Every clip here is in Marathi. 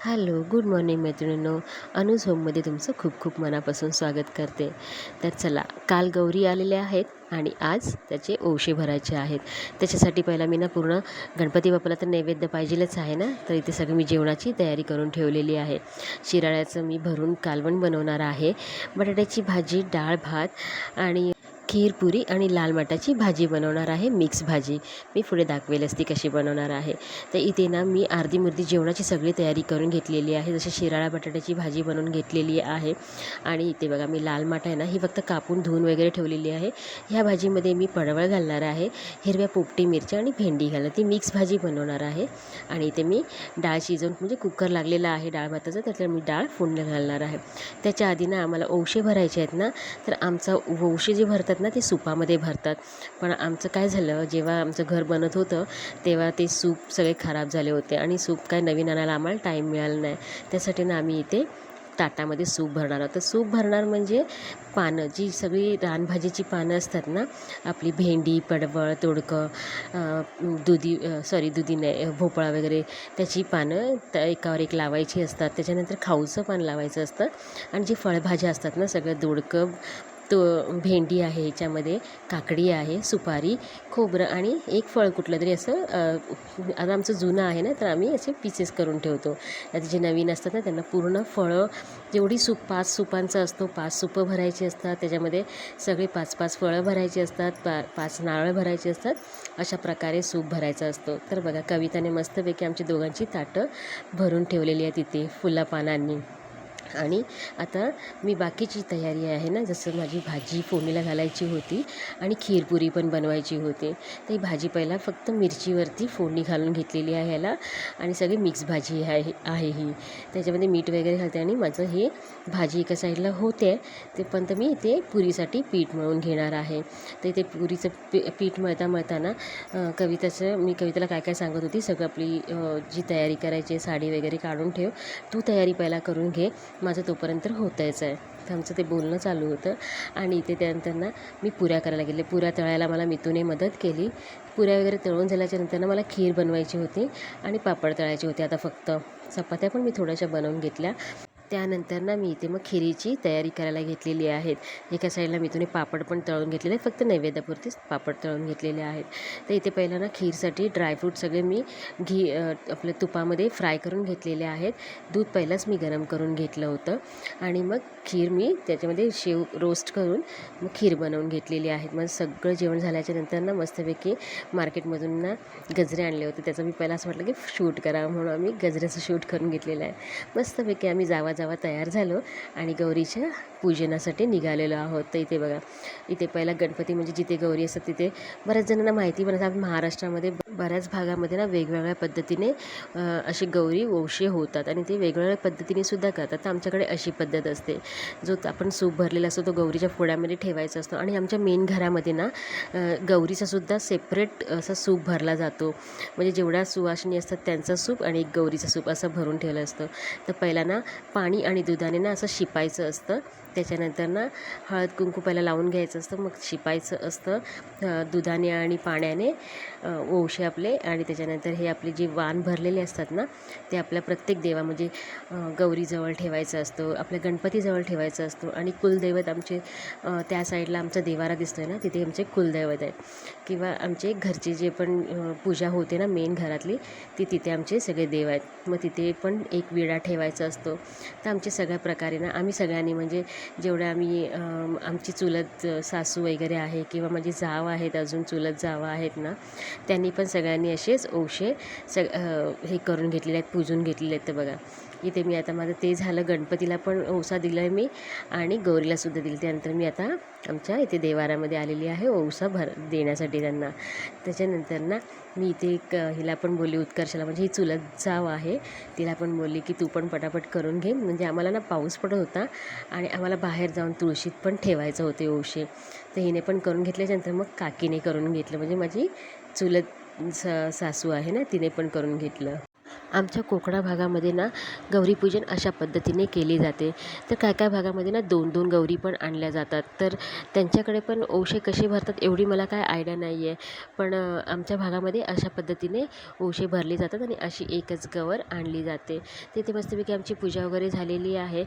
हॅलो गुड मॉर्निंग मैत्रिणींनो. अनुज होममध्ये तुमचं खूप खूप मनापासून स्वागत करते. तर चला काल गौरी आलेल्या आहेत आणि आज त्याचे ओशे भरायचे आहेत. त्याच्यासाठी पहिला मी ना पूर्ण गणपती बाप्पाला तर नैवेद्य पाहिजेलच आहे ना? तर इथे सगळी मी जेवणाची तयारी करून ठेवलेली आहे. शिराळ्याचं मी भरून कालवण बनवणार आहे. बटाट्याची भाजी डाळ भात आणि खीर पुरी आणि लाल मटाची भाजी बनवणार आहे मिक्स भाजी. मी पुढे दाखवेलच ती कशी बनवणार आहे. तर इथे ना मी अर्धी मुर्धी जेवणाची सगळी तयारी करून घेतलेली आहे. जशी शिराळा बटाट्याची भाजी बनवून घेतलेली आहे. आणि इथे बघा मी लाल माठ आहे ना ही फक्त कापून धुवून वगैरे ठेवलेली आहे. ह्या भाजीमध्ये मी पडवळ घालणार आहे हिरव्या पोपटी मिरच्या आणि भेंडी घालणार. ती मिक्स भाजी बनवणार आहे. आणि इथे मी डाळ शिजवून म्हणजे कुकर लागलेला आहे डाळ भाताचा त्यातल्या मी डाळ फोडणं घालणार आहे. त्याच्या आधी ना आम्हाला ओवशे भरायचे आहेत ना तर आमचा ओवशे जे भरतात ना ते सुपामध्ये भरतात. पण आमचं काय झालं जेव्हा आमचं घर बनत होतं तेव्हा ते सूप सगळे खराब झाले होते आणि सूप काय नवीन आणायला आम्हाला टाईम मिळाला नाही. त्यासाठी ना आम्ही इथे ताटामध्ये सूप भरणार आहोत. तर सूप भरणार म्हणजे पानं जी सगळी रानभाजीची पानं असतात ना आपली भेंडी पडवळ तोडकं दुधी सॉरी दुधी नाही भोपळा वगैरे त्याची पानं त्या एकावर एक लावायची असतात. त्याच्यानंतर खाऊचं पान लावायचं असतं. आणि जी फळभाज्या असतात ना सगळं दोडकं तो भेंडी आहे ह्याच्यामध्ये काकडी आहे सुपारी खोबरं आणि एक फळ कुठलं तरी असं आता आमचं जुनं आहे ना तर आम्ही असे पीसेस करून ठेवतो. आता जे नवीन असतात ना त्यांना पूर्ण फळं जेवढी सूप पाच सुपांचा असतो पाच सुपं भरायची असतात त्याच्यामध्ये सगळे पाच पाच फळं भरायची असतात पा पाच नारळ भरायची असतात अशा प्रकारे सूप भरायचा असतो. तर बघा कविताने मस्तपैकी आमची दोघांची ताटं भरून ठेवलेली आहे तिथे फुलापानांनी. आणि आता मी बाकीची तयारी आहे ना जसं माझी भाजी फोडणीला घालायची होती आणि खीरपुरी पण बनवायची होती. तर ही भाजी पहिला फक्त मिरचीवरती फोडणी घालून घेतलेली आहे ह्याला आणि सगळी मिक्स भाजी आहे आहे ही. त्याच्यामध्ये मीठ वगैरे घालते आणि माझं हे भाजी एका साईडला होते ते पण तर मी ते पुरीसाठी पीठ मळून घेणार आहे. तर ते पुरीचं पी पीठ मळता मळताना कविताचं मी कविताला काय काय सांगत होती सगळं आपली जी तयारी करायची साडी वगैरे काढून ठेव. तू तयारी पहिला करून घे. माझं तोपर्यंत होतंच आहे. तर आमचं ते बोलणं चालू होतं. आणि इथे त्यानंतर ना मी पुऱ्या करायला गेले. पुऱ्या तळायला मला मितूने मदत केली. पुऱ्या वगैरे तळून झाल्याच्यानंतर मला खीर बनवायची होती आणि पापड तळायचे होते. आता फक्त चपात्या पण मी थोड्याशा बनवून घेतल्या. त्यानंतर ना मी इथे मग खिरीची तयारी करायला घेतलेली आहेत. एका साईडला मी तुम्ही पापड पण तळून घेतलेले आहेत. फक्त नैवेद्यापुरतीच पापड तळून घेतलेले आहेत. तर इथे पहिलं ना खीरसाठी ड्रायफ्रूट सगळे मी घी आपल्या तुपामध्ये फ्राय करून घेतलेले आहेत. दूध पहिलाच मी गरम करून घेतलं होतं. आणि मग खीर मी त्याच्यामध्ये शेव रोस्ट करून मग खीर बनवून घेतलेली आहेत. मग सगळं जेवण झाल्याच्यानंतर ना मस्तपैकी मार्केटमधून ना गजरे आणले होते. त्याचं मी पहिला असं वाटलं की शूट करावं म्हणून आम्ही गजऱ्याचं शूट करून घेतलेलं आहे. मस्तपैकी आम्ही जावा जावा तयार झालो आणि गौरीच्या पूजनासाठी निघालेलो आहोत. तर इथे बघा इथे पहिला गणपती म्हणजे जिथे गौरी असतात तिथे बऱ्याच जणांना माहिती पण असतात. महाराष्ट्रामध्ये बऱ्याच भागामध्ये ना वेगवेगळ्या पद्धतीने असे गौरी वंशी होतात आणि ते वेगवेगळ्या पद्धतीने सुद्धा करतात. तर आमच्याकडे अशी पद्धत असते. जो आपण सूप भरलेला असतो तो गौरीच्या फोड्यामध्ये ठेवायचा असतो आणि आमच्या मेन घरामध्ये ना गौरीचा सुद्धा सेपरेट असा सूप भरला जातो. म्हणजे जेवढ्या सुवासिनी असतात त्यांचा सूप आणि एक गौरीचं सूप असं भरून ठेवलं असतं. तर पहिला ना पाणी आणि दुधाने ना असं शिपायचं असतं. त्याच्यानंतर ना हळद कुंकू पहिला लावून घ्यायचं असतं. मग शिपायचं असतं. दुधाने आणि पाण्याने ओवशे आपले आणि त्याच्यानंतर हे आपले जे वाण भरलेले असतात ना ते आपल्या प्रत्येक देवा म्हणजे गौरीजवळ ठेवायचं असतो आपल्या गणपतीजवळ ठेवायचं असतो आणि कुलदैवत आमचे त्या साईडला आमचा देवारा दिसतो आहे ना तिथे आमचे कुलदैवत आहे किंवा आमचे घरचे जे पण पूजा होते ना मेन घरातली ती तिथे आमचे सगळे देव आहेत. मग तिथे पण एक विडा ठेवायचा असतो. तर आमचे सगळ्या प्रकारे ना आम्ही सगळ्यांनी म्हणजे जेवढ्या आम्ही आमची चुलत सासू वगैरे आहे किंवा माझी जाव आहेत अजून चुलत जावा आहेत ना त्यांनी पण सगळ्यांनी असेच औषे सग हे करून घेतलेले आहेत पूजून घेतलेले आहेत तर बघा. इथे मी आता माझं ते झालं गणपतीला पण ओसा दिला आहे मी आणि गौरीलासुद्धा दिली. त्यानंतर मी आता आमच्या इथे देवारामध्ये आलेली आहे ओसा भर देण्यासाठी त्यांना. त्याच्यानंतर ना मी इथे एक हिला पण बोलली उत्कर्षाला म्हणजे ही चुलत जाव आहे. तिला पण बोलली की तू पण पटापट करून घे. म्हणजे आम्हाला ना पाऊस पडत होता आणि आम्हाला बाहेर जाऊन तुळशीत पण ठेवायचं होते ओशे. तर हिने पण करून घेतल्याच्यानंतर मग काकीने करून घेतलं. म्हणजे माझी चुलत स सासू आहे ना तिने पण करून घेतलं. आमच्या कोकणा भागामध्ये ना गौरीपूजन अशा पद्धतीने केले जाते. तर काय काय भागामध्ये ना दोन दोन गौरी पण आणल्या जातात. तर त्यांच्याकडे पण ओशे कसे भरतात एवढी मला काय आयडिया नाही आहे पण आमच्या भागामध्ये अशा पद्धतीने ओशे भरले जातात आणि अशी एकच गवर आणली जाते. तिथे मस्तपैकी आमची पूजा वगैरे झालेली आहे.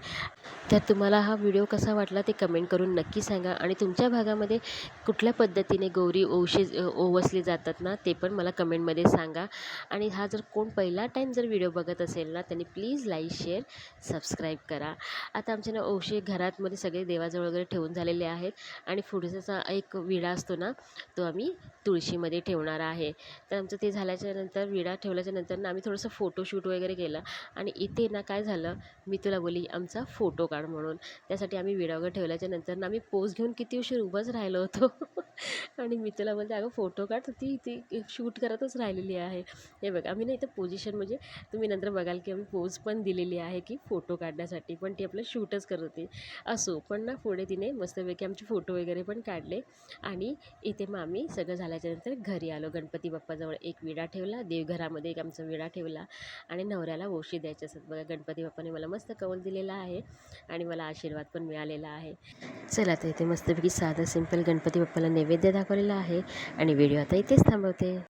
तर तुम्हाला हा व्हिडिओ कसा वाटला ते कमेंट करून नक्की सांगा आणि तुमच्या भागामध्ये कुठल्या पद्धतीने गौरी ओशे ओवसले जातात ना ते पण मला कमेंटमध्ये सांगा. आणि हा जर कोण पहिला टाईम जर व्हिडिओ बघत असेल ना त्यांनी प्लीज लाईक शेअर सबस्क्राईब करा. आता आमच्या ना औषधी घरातमध्ये सगळे देवाजवळ वगैरे ठेवून झालेले आहेत आणि पुढचा एक विडा असतो ना तो आम्ही तुळशीमध्ये ठेवणार आहे. तर आमचं ते झाल्याच्यानंतर विडा ठेवल्याच्या नंतर ना आम्ही थोडंसं फोटोशूट वगैरे केलं आणि इथे ना काय झालं मी तुला बोली आमचा फोटो काढ म्हणून. त्यासाठी आम्ही विडा वगैरे ठेवल्याच्या नंतर ना आम्ही पोज घेऊन किती उशीर उभंच राहिलो होतो. आणि मी तुला बोलते अगं फोटो काढ ती ती शूट करतच राहिलेली आहे. हे बघ आम्ही ना इथं पोझिशन म्हणजे तुम्ही नंतर बघाल की आम्ही पोज पण दिलेली आहे की फोटो काढण्यासाठी पण ती आपलं शूटच करत होती. असो पण ना पुढे तिने मस्तपैकी आमचे फोटो वगैरे पण काढले आणि इथे मग आम्ही सगळं झाल्याच्यानंतर घरी आलो. गणपती बाप्पाजवळ एक विडा ठेवला देवघरामध्ये एक आमचा विडा ठेवला आणि नवऱ्याला ओशी द्यायचे असतात. बघा गणपती बाप्पाने मला मस्त कौल दिलेला आहे आणि मला आशीर्वाद पण मिळालेला आहे. चला तर इथे मस्तपैकी साधा सिंपल गणपती बाप्पाला नैवेद्य दाखवलेला आहे आणि व्हिडिओ आता इथेच थांबवते.